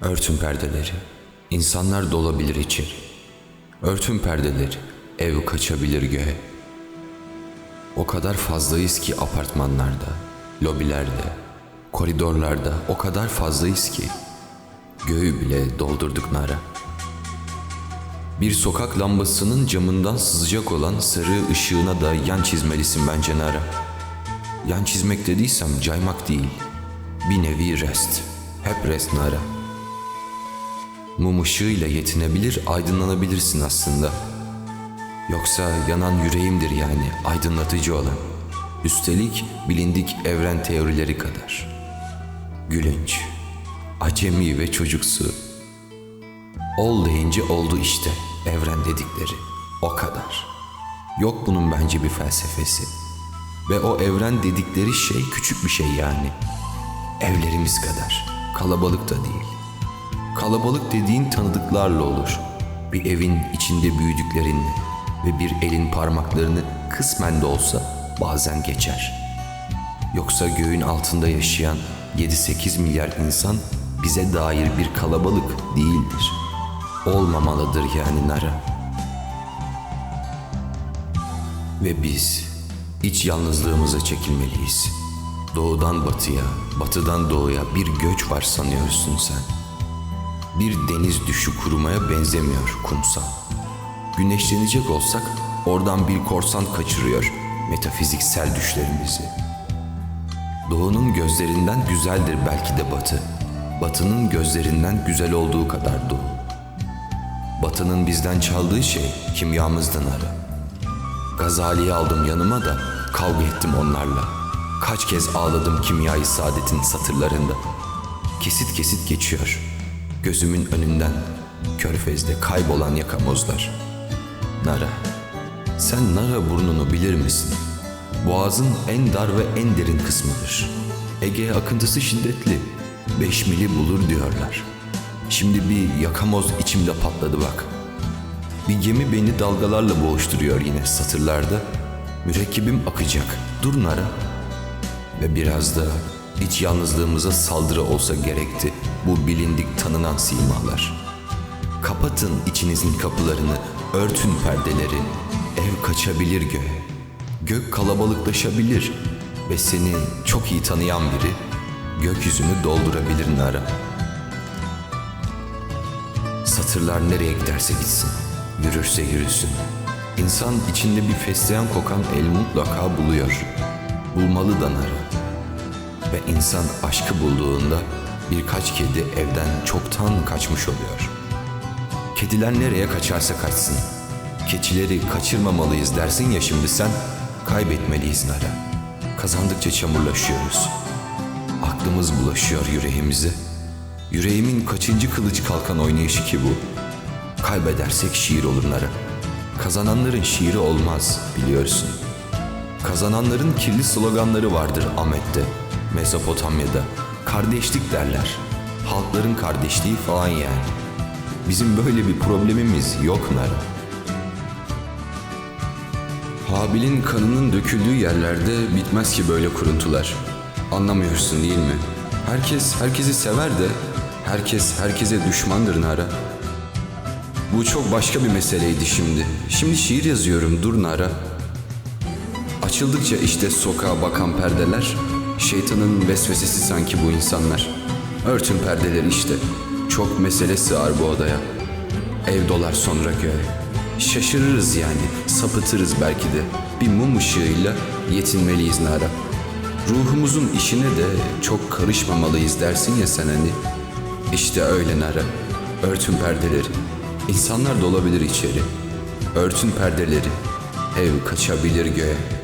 Örtün perdeleri, insanlar dolabilir içeri. Örtün perdeleri, ev kaçabilir göğe. O kadar fazlayız ki apartmanlarda, lobilerde, koridorlarda o kadar fazlayız ki göğü bile doldurduk nara. Bir sokak lambasının camından sızacak olan sarı ışığına da yan çizmelisin bence nara. Yan çizmek dediysem caymak değil, bir nevi rest, hep rest nara. Mum ışığıyla yetinebilir, aydınlanabilirsin aslında. Yoksa yanan yüreğimdir yani aydınlatıcı olan. Üstelik bilindik evren teorileri kadar. Gülünç, acemi ve çocuksu. Ol deyince oldu işte evren dedikleri. O kadar. Yok bunun bence bir felsefesi. Ve o evren dedikleri şey küçük bir şey yani. Evlerimiz kadar. Kalabalık da değil. Kalabalık dediğin tanıdıklarla olur. Bir evin içinde büyüdüklerinle ve bir elin parmaklarını kısmen de olsa bazen geçer. Yoksa göğün altında yaşayan 7-8 milyar insan bize dair bir kalabalık değildir. Olmamalıdır yani Nara. Ve biz iç yalnızlığımıza çekilmeliyiz. Doğudan batıya, batıdan doğuya bir göç var sanıyorsun sen. Bir deniz düşü kurumaya benzemiyor kumsal. Güneşlenecek olsak oradan bir korsan kaçırıyor metafiziksel düşlerimizi. Doğunun gözlerinden güzeldir belki de batı. Batının gözlerinden güzel olduğu kadar doğu. Batının bizden çaldığı şey kimyamızdan ara. Gazali'yi aldım yanıma da kavga ettim onlarla. Kaç kez ağladım kimyayı saadetin satırlarında. Kesit kesit geçiyor. Gözümün önünden körfezde kaybolan yakamozlar. Nara, sen Nara burnunu bilir misin? Boğazın en dar ve en derin kısmıdır. Ege akıntısı şiddetli. Beş mili bulur diyorlar. Şimdi bir yakamoz içimde patladı bak. Bir gemi beni dalgalarla boğuşturuyor yine satırlarda. Mürekkebim akacak. Dur Nara. Ve biraz da iç yalnızlığımıza saldırı olsa gerekti bu bilindik tanınan simalar. Kapatın içinizin kapılarını, örtün perdeleri. Ev kaçabilir göğe. Gök kalabalıklaşabilir ve seni çok iyi tanıyan biri gökyüzünü doldurabilir Nara. Satırlar nereye giderse gitsin, yürürse yürüsün. İnsan içinde bir fesleğen kokan el mutlaka buluyor. Bulmalı da Nara. Ve insan aşkı bulduğunda birkaç kedi evden çoktan kaçmış oluyor. Kediler nereye kaçarsa kaçsın. Keçileri kaçırmamalıyız dersin ya şimdi sen, kaybetmeliyiz Nara. Kazandıkça çamurlaşıyoruz. Aklımız bulaşıyor yüreğimize. Yüreğimin kaçıncı kılıcı kalkan oynayışı ki bu. Kaybedersek şiir olur Nara. Kazananların şiiri olmaz biliyorsun. Kazananların kirli sloganları vardır Ahmet'te, Mezopotamya'da. Kardeşlik derler. Halkların kardeşliği falan yani. Bizim böyle bir problemimiz yok Nara. Habil'in kanının döküldüğü yerlerde bitmez ki böyle kuruntular. Anlamıyorsun değil mi? Herkes herkesi sever de herkes herkese düşmandır Nara. Bu çok başka bir meseleydi şimdi. Şimdi şiir yazıyorum dur Nara. Açıldıkça işte sokağa bakan perdeler, şeytanın vesvesesi sanki bu insanlar. Örtün perdeleri işte. Çok mesele sığar bu odaya. Ev dolar sonra göğe. Şaşırırız yani, sapıtırız belki de. Bir mum ışığıyla yetinmeliyiz Nara. Ruhumuzun işine de çok karışmamalıyız dersin ya sen hani. İşte öyle Nara. Örtün perdeleri. İnsanlar dolabilir içeri. Örtün perdeleri. Ev kaçabilir göğe.